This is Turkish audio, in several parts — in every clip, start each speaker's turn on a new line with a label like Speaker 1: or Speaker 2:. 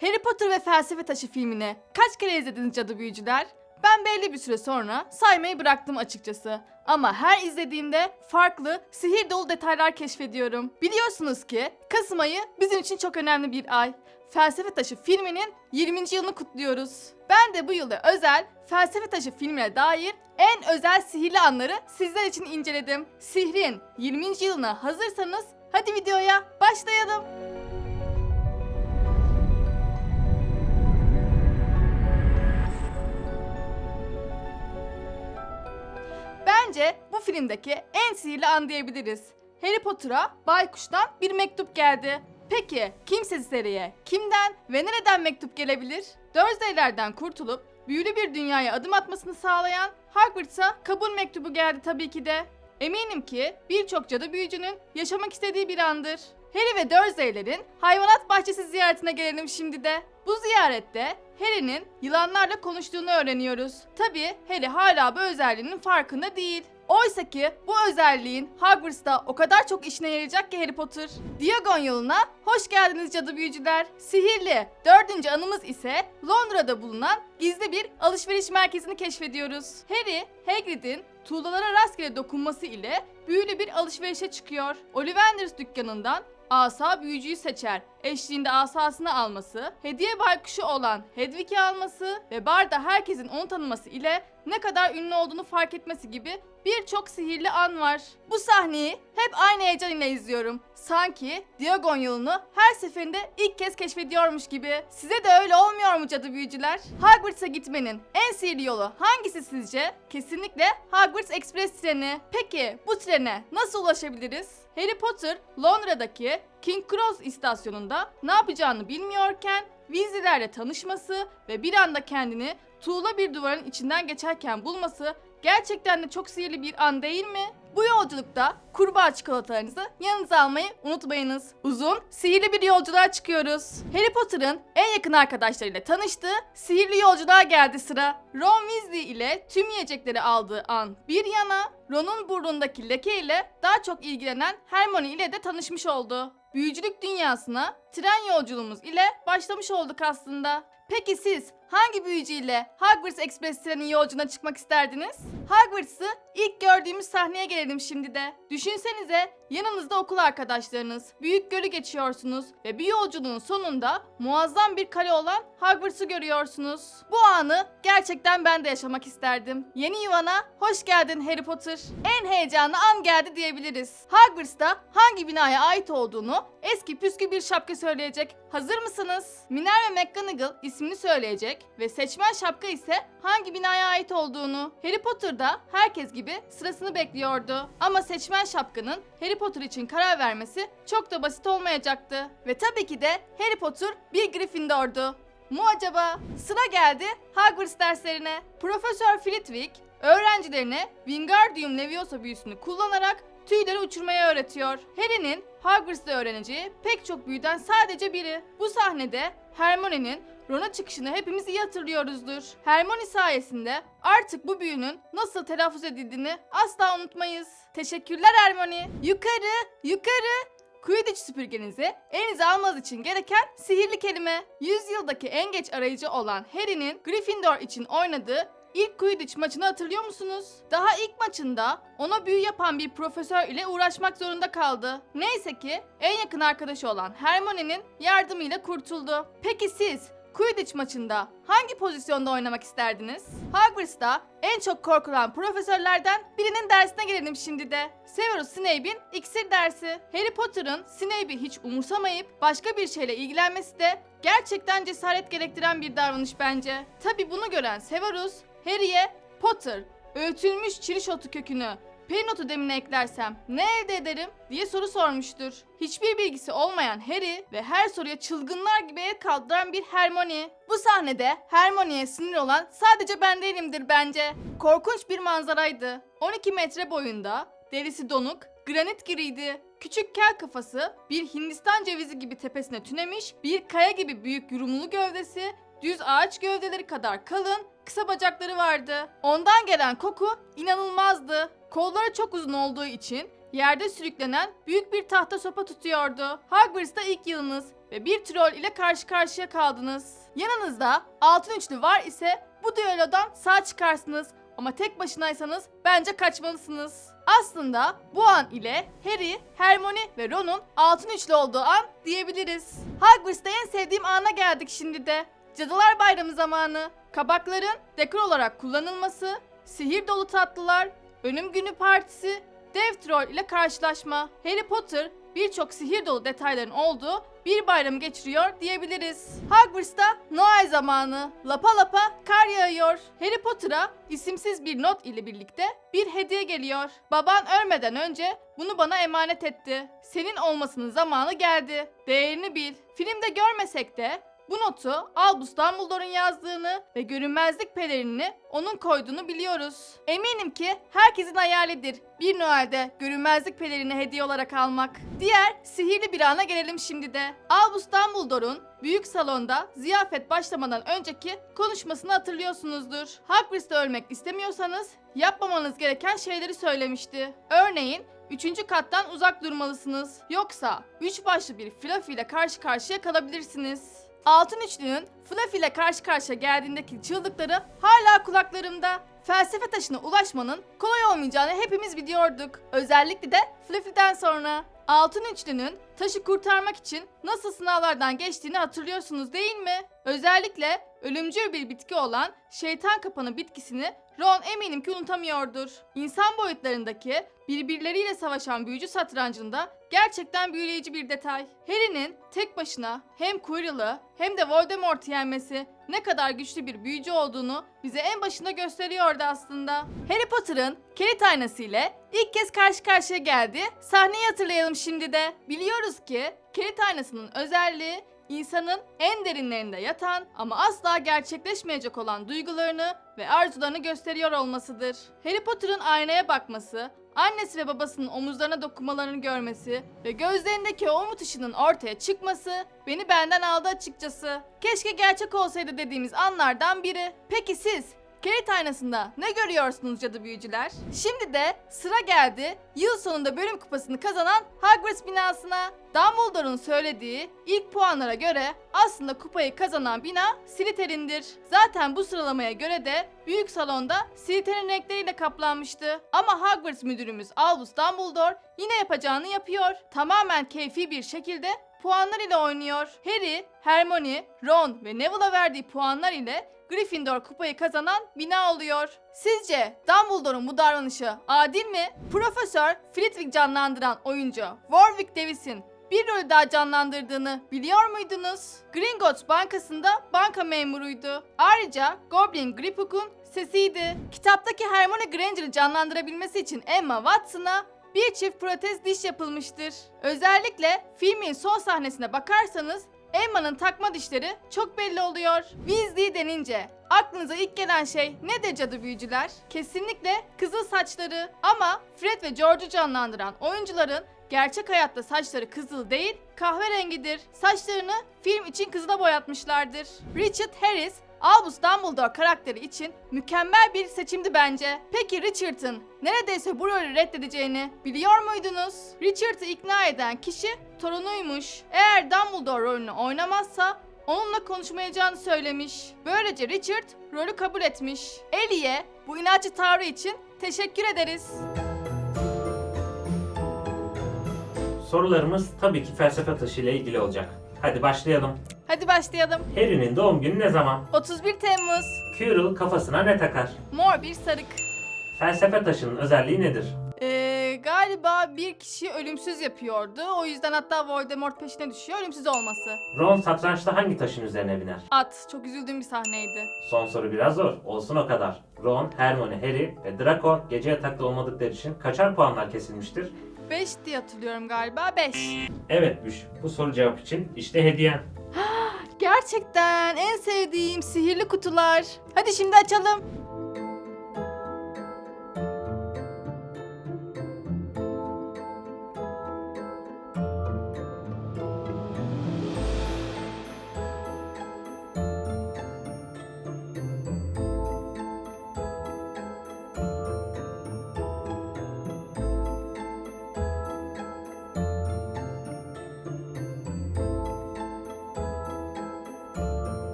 Speaker 1: Harry Potter ve Felsefe Taşı filmini kaç kere izlediniz cadı büyücüler? Ben belli bir süre sonra saymayı bıraktım açıkçası. Ama her izlediğimde farklı, sihir dolu detaylar keşfediyorum. Biliyorsunuz ki Kasım ayı bizim için çok önemli bir ay. Felsefe Taşı filminin 20. yılını kutluyoruz. Ben de bu yılda özel Felsefe Taşı filmine dair en özel sihirli anları sizler için inceledim. Sihrin 20. yılına hazırsanız hadi videoya başlayalım. Bence bu filmdeki en sihirli an diyebiliriz. Harry Potter'a Baykuş'tan bir mektup geldi. Peki kimsesizleriye kimden ve nereden mektup gelebilir? Dursley'lerden kurtulup büyülü bir dünyaya adım atmasını sağlayan Hogwarts'a kabul mektubu geldi tabii ki de. Eminim ki birçok cadı büyücünün yaşamak istediği bir andır. Harry ve Dursley'lerin hayvanat bahçesi ziyaretine gelelim şimdi de. Bu ziyarette Harry'nin yılanlarla konuştuğunu öğreniyoruz. Tabii Harry hala bu özelliğinin farkında değil. Oysa ki bu özelliğin Hogwarts'ta o kadar çok işine yarayacak ki Harry Potter. Diagon yoluna hoş geldiniz cadı büyücüler. Sihirli dördüncü anımız ise Londra'da bulunan gizli bir alışveriş merkezini keşfediyoruz. Harry, Hagrid'in tuğlalara rastgele dokunması ile büyülü bir alışverişe çıkıyor. Ollivanders dükkanından asa büyücüyü seçer. Eşliğinde asasını alması, hediye baykuşu olan Hedwig'i alması ve barda herkesin onu tanıması ile ne kadar ünlü olduğunu fark etmesi gibi birçok sihirli an var. Bu sahneyi hep aynı heyecan ile izliyorum. Sanki Diagon yolunu her seferinde ilk kez keşfediyormuş gibi. Size de öyle olmuyor mu cadı büyücüler? Hogwarts'a gitmenin en sihirli yolu hangisi sizce? Kesinlikle Hogwarts Express treni. Peki bu trene nasıl ulaşabiliriz? Harry Potter Londra'daki King Cross istasyonunda ne yapacağını bilmiyorken Weasley'lerle tanışması ve bir anda kendini tuğla bir duvarın içinden geçerken bulması gerçekten de çok sihirli bir an değil mi? Bu yolculukta kurbağa çikolatalarınızı yanınıza almayı unutmayınız. Uzun, sihirli bir yolculuğa çıkıyoruz. Harry Potter'ın en yakın arkadaşlarıyla tanıştığı sihirli yolculuğa geldi sıra. Ron Weasley ile tüm yiyecekleri aldığı an bir yana, Ron'un burnundaki leke ile daha çok ilgilenen Hermione ile de tanışmış oldu. Büyücülük dünyasına tren yolculuğumuz ile başlamış olduk aslında. Peki siz hangi büyücüyle Hogwarts Express treni yolculuğuna çıkmak isterdiniz? Hogwarts'ı ilk gördüğümüz sahneye gelelim şimdi de. Düşünsenize yanınızda okul arkadaşlarınız, büyük gölü geçiyorsunuz ve bir yolculuğun sonunda muazzam bir kale olan Hogwarts'ı görüyorsunuz. Bu anı gerçekten ben de yaşamak isterdim. Yeni yuvana hoş geldin Harry Potter. En heyecanlı an geldi diyebiliriz. Hogwarts'ta hangi binaya ait olduğunu eski püskü bir şapka söyleyecek. Hazır mısınız? Minerva McGonagall ismini söyleyecek ve seçmen şapka ise hangi binaya ait olduğunu. Harry Potter da herkes gibi sırasını bekliyordu. Ama seçmen şapkanın Harry Potter için karar vermesi çok da basit olmayacaktı. Ve tabii ki de Harry Potter bir Gryffindor'du. Mu acaba? Sıra geldi Hogwarts derslerine. Profesör Flitwick öğrencilerine Wingardium Leviosa büyüsünü kullanarak tüyleri uçurmayı öğretiyor. Harry'nin Hogwarts'ta öğreneceği pek çok büyüden sadece biri. Bu sahnede Hermione'nin Ron'a çıkışını hepimiz iyi hatırlıyoruzdur. Hermione sayesinde artık bu büyünün nasıl telaffuz edildiğini asla unutmayız. Teşekkürler Hermione. Yukarı, yukarı. Quidditch süpürgenizi elinize almanız için gereken sihirli kelime. Yüzyıldaki en geç arayıcı olan Harry'nin Gryffindor için oynadığı İlk Quidditch maçını hatırlıyor musunuz? Daha ilk maçında ona büyü yapan bir profesör ile uğraşmak zorunda kaldı. Neyse ki en yakın arkadaşı olan Hermione'nin yardımıyla kurtuldu. Peki siz Quidditch maçında hangi pozisyonda oynamak isterdiniz? Hogwarts'ta en çok korkulan profesörlerden birinin dersine gelelim şimdi de. Severus Snape'in iksir dersi. Harry Potter'ın Snape'i hiç umursamayıp başka bir şeyle ilgilenmesi de gerçekten cesaret gerektiren bir davranış bence. Tabi bunu gören Severus Harry'e Potter, öğütülmüş çiriş otu kökünü Perinotu demine eklersem ne elde ederim diye soru sormuştur. Hiçbir bilgisi olmayan Harry ve her soruya çılgınlar gibi el kaldıran bir Hermione. Bu sahnede Hermione'ye sinir olan sadece ben değilimdir bence. Korkunç bir manzaraydı. 12 metre boyunda, derisi donuk, granit giriydi. Küçük kel kafası, bir Hindistan cevizi gibi tepesine tünemiş, bir kaya gibi büyük yurumlu gövdesi, düz ağaç gövdeleri kadar kalın, kısa bacakları vardı. Ondan gelen koku inanılmazdı. Kolları çok uzun olduğu için yerde sürüklenen büyük bir tahta sopa tutuyordu. Hogwarts'ta ilk yılınız ve bir troll ile karşı karşıya kaldınız. Yanınızda altın üçlü var ise bu düellodan sağ çıkarsınız ama tek başınaysanız bence kaçmalısınız. Aslında bu an ile Harry, Hermione ve Ron'un altın üçlü olduğu an diyebiliriz. Hogwarts'ta en sevdiğim ana geldik şimdi de. Cadılar Bayramı zamanı. Kabakların dekor olarak kullanılması, sihir dolu tatlılar, ölüm günü partisi, dev troll ile karşılaşma. Harry Potter birçok sihir dolu detayların olduğu bir bayram geçiriyor diyebiliriz. Hogwarts'ta Noel zamanı. Lapa lapa kar yağıyor. Harry Potter'a isimsiz bir not ile birlikte bir hediye geliyor. Baban ölmeden önce bunu bana emanet etti. Senin olmasının zamanı geldi. Değerini bil. Filmde görmesek de bu notu Albus Dumbledore'un yazdığını ve görünmezlik pelerinini onun koyduğunu biliyoruz. Eminim ki herkesin hayalidir bir Noel'de görünmezlik pelerini hediye olarak almak. Diğer sihirli bir ana gelelim şimdi de. Albus Dumbledore'un büyük salonda ziyafet başlamadan önceki konuşmasını hatırlıyorsunuzdur. Hogwarts'ta ölmek istemiyorsanız yapmamanız gereken şeyleri söylemişti. Örneğin Üçüncü kattan uzak durmalısınız. Yoksa üç başlı bir Fluffy ile karşı karşıya kalabilirsiniz. Altın üçlünün Fluffy ile karşı karşıya geldiğindeki çığlıkları hala kulaklarımda. Felsefe taşına ulaşmanın kolay olmayacağını hepimiz biliyorduk. Özellikle de Fluffy'den sonra. Altın üçlünün taşı kurtarmak için nasıl sınavlardan geçtiğini hatırlıyorsunuz değil mi? Özellikle ölümcül bir bitki olan şeytan kapanı bitkisini Ron eminim ki unutamıyordur. İnsan boyutlarındaki birbirleriyle savaşan büyücü satrancında gerçekten büyüleyici bir detay. Harry'nin tek başına hem Quirrell'ı hem de Voldemort'u yenmesi ne kadar güçlü bir büyücü olduğunu bize en başında gösteriyordu aslında. Harry Potter'ın kilit aynası ile ilk kez karşı karşıya geldi. Sahneyi hatırlayalım şimdi de. Biliyoruz ki kilit aynasının özelliği insanın en derinlerinde yatan ama asla gerçekleşmeyecek olan duygularını ve arzularını gösteriyor olmasıdır. Harry Potter'ın aynaya bakması, annesi ve babasının omuzlarına dokunmalarını görmesi ve gözlerindeki o umut ışının ortaya çıkması beni benden aldı açıkçası. Keşke gerçek olsaydı dediğimiz anlardan biri. Peki siz Kilit aynasında ne görüyorsunuz cadı büyücüler? Şimdi de sıra geldi yıl sonunda bölüm kupasını kazanan Hogwarts binasına. Dumbledore'un söylediği ilk puanlara göre aslında kupayı kazanan bina Slytherin'dir. Zaten bu sıralamaya göre de büyük salonda Slytherin renkleriyle kaplanmıştı. Ama Hogwarts müdürümüz Albus Dumbledore yine yapacağını yapıyor. Tamamen keyfi bir şekilde puanlar ile oynuyor. Harry, Hermione, Ron ve Neville'a verdiği puanlar ile Gryffindor kupayı kazanan bina oluyor. Sizce Dumbledore'un bu davranışı adil mi? Profesör Flitwick canlandıran oyuncu Warwick Davis'in bir rolü daha canlandırdığını biliyor muydunuz? Gringotts Bankası'nda banka memuruydu. Ayrıca Goblin Griphook'un sesiydi. Kitaptaki Hermione Granger'ı canlandırabilmesi için Emma Watson'a bir çift protez diş yapılmıştır. Özellikle filmin son sahnesine bakarsanız Emma'nın takma dişleri çok belli oluyor. Weasley denince aklınıza ilk gelen şey nedir cadı büyücüler? Kesinlikle kızıl saçları. Ama Fred ve George'u canlandıran oyuncuların gerçek hayatta saçları kızıl değil kahverengidir. Saçlarını film için kızıla boyatmışlardır. Richard Harris Albus Dumbledore karakteri için mükemmel bir seçimdi bence. Peki Richard'ın neredeyse bu rolü reddedeceğini biliyor muydunuz? Richard'ı ikna eden kişi torunuymuş. Eğer Dumbledore rolünü oynamazsa onunla konuşmayacağını söylemiş. Böylece Richard rolü kabul etmiş. Ellie'ye bu inatçı tavrı için teşekkür ederiz.
Speaker 2: Sorularımız tabii ki felsefe taşı ile ilgili olacak. Hadi başlayalım.
Speaker 1: Hadi başlayalım.
Speaker 2: Harry'nin doğum günü ne zaman?
Speaker 1: 31 Temmuz.
Speaker 2: Quirrell kafasına ne takar?
Speaker 1: Mor bir sarık.
Speaker 2: Felsefe taşının özelliği nedir?
Speaker 1: Ee, galiba bir kişi ölümsüz yapıyordu. O yüzden hatta Voldemort peşine düşüyor. Ölümsüz olması.
Speaker 2: Ron satrançta hangi taşın üzerine biner?
Speaker 1: At. Çok üzüldüğüm bir sahneydi.
Speaker 2: Son soru biraz zor. Olsun o kadar. Ron, Hermione, Harry ve Draco gece yatakta olmadıkları için kaçar puanlar kesilmiştir?
Speaker 1: 5 diye hatırlıyorum galiba. 5.
Speaker 2: Evet Büş, bu soru cevap için işte hediyen.
Speaker 1: Gerçekten en sevdiğim sihirli kutular. Hadi şimdi açalım.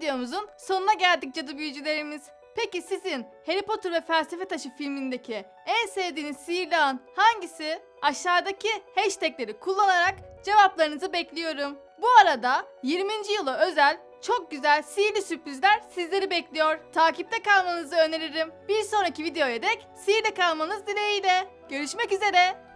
Speaker 1: Videomuzun sonuna geldik cadı büyücülerimiz. Peki sizin Harry Potter ve Felsefe Taşı filmindeki en sevdiğiniz sihirli an hangisi? Aşağıdaki hashtagleri kullanarak cevaplarınızı bekliyorum. Bu arada 20. yıla özel çok güzel sihirli sürprizler sizleri bekliyor. Takipte kalmanızı öneririm. Bir sonraki videoya dek sihirle kalmanız dileğiyle. Görüşmek üzere.